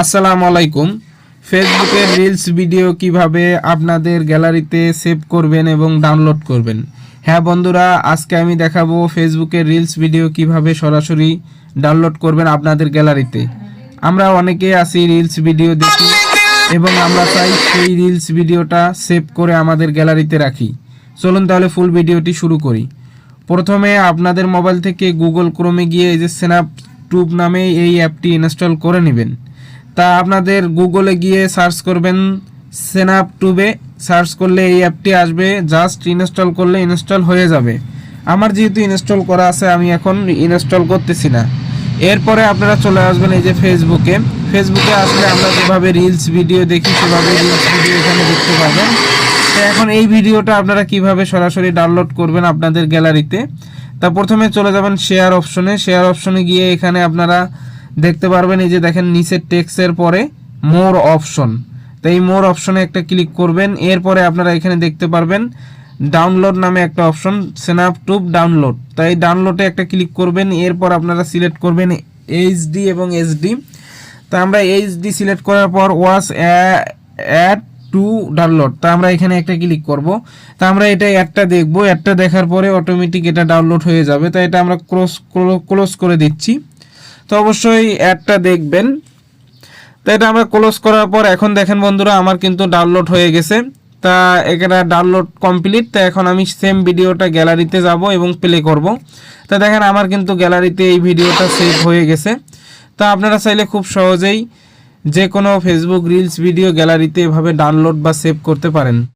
আসসালামু আলাইকুম। ফেসবুকের রিলস ভিডিও কীভাবে আপনাদের গ্যালারিতে সেভ করবেন এবং ডাউনলোড করবেন? হ্যাঁ বন্ধুরা, আজকে আমি দেখাবো ফেসবুকের রিলস ভিডিও কীভাবে সরাসরি ডাউনলোড করবেন আপনাদের গ্যালারিতে। আমরা অনেকে আছি রিলস ভিডিও দেখি এবং আমরা চাই সেই রিলস ভিডিওটা সেভ করে আমাদের গ্যালারিতে রাখি। চলুন তাহলে ফুল ভিডিওটি শুরু করি। প্রথমে আপনাদের মোবাইল থেকে গুগল ক্রোমে গিয়ে এই যে স্ন্যাপ টুব নামে এই অ্যাপটি ইনস্টল করে নেবেন। তা আপনাদের গুগলে গিয়ে সার্চ করবেন স্ন্যাপ টুবে সার্চ করলে এই অ্যাপটি আসবে জাস্ট ইনস্টল করলে ইনস্টল হয়ে যাবে। আমার যেহেতু ইনস্টল করা আছে, আমি এখন ইনস্টল করতেছি না। এরপরে আপনারা চলে আসবেন এই যে ফেসবুকে ফেসবুকে আসলে আমরা যেভাবে রিলস ভিডিও দেখি, সেভাবে রিলস ভিডিও এখানে দেখতে পাবেন তো এখন এই ভিডিওটা আপনারা কীভাবে সরাসরি ডাউনলোড করবেন আপনাদের গ্যালারিতে তা প্রথমে চলে যাবেন শেয়ার অপশনে শেয়ার অপশনে গিয়ে এখানে আপনারা দেখতে পারবেন এই যে দেখেন নিচের টেক্সের পরে মোর অপশন তো এই মোর অপশনে একটা ক্লিক করবেন, এরপরে আপনারা এখানে দেখতে পারবেন ডাউনলোড নামে একটা অপশন স্ন্যাপ টুব ডাউনলোড তাই ডাউনলোডে একটা ক্লিক করবেন, এরপর আপনারা সিলেক্ট করবেন এইচডি এবং এসডি তা আমরা এইচডি সিলেক্ট করার পর ওয়াস অ্যাড টু ডাউনলোড তা আমরা এখানে একটা ক্লিক করব। তা আমরা এটা অ্যাডটা দেখব। অ্যাডটা দেখার পরে অটোমেটিক এটা ডাউনলোড হয়ে যাবে। তাই এটা আমরা ক্লোজ ক্লোজ করে দিচ্ছি। তো অবশ্যই অ্যাডটা দেখবেন। তো এটা আমরা ক্লোজ করার পর এখন দেখেন বন্ধুরা, আমার কিন্তু ডাউনলোড হয়ে গেছে। তা এখানে ডাউনলোড কমপ্লিট। তা এখন আমি সেম ভিডিওটা গ্যালারিতে যাব এবং প্লে করব। তা দেখেন আমার কিন্তু গ্যালারিতে এই ভিডিওটা সেভ হয়ে গেছে। তা আপনারা চাইলে খুব সহজেই যে কোনো ফেসবুক রিলস ভিডিও গ্যালারিতে এভাবে ডাউনলোড বা সেভ করতে পারেন।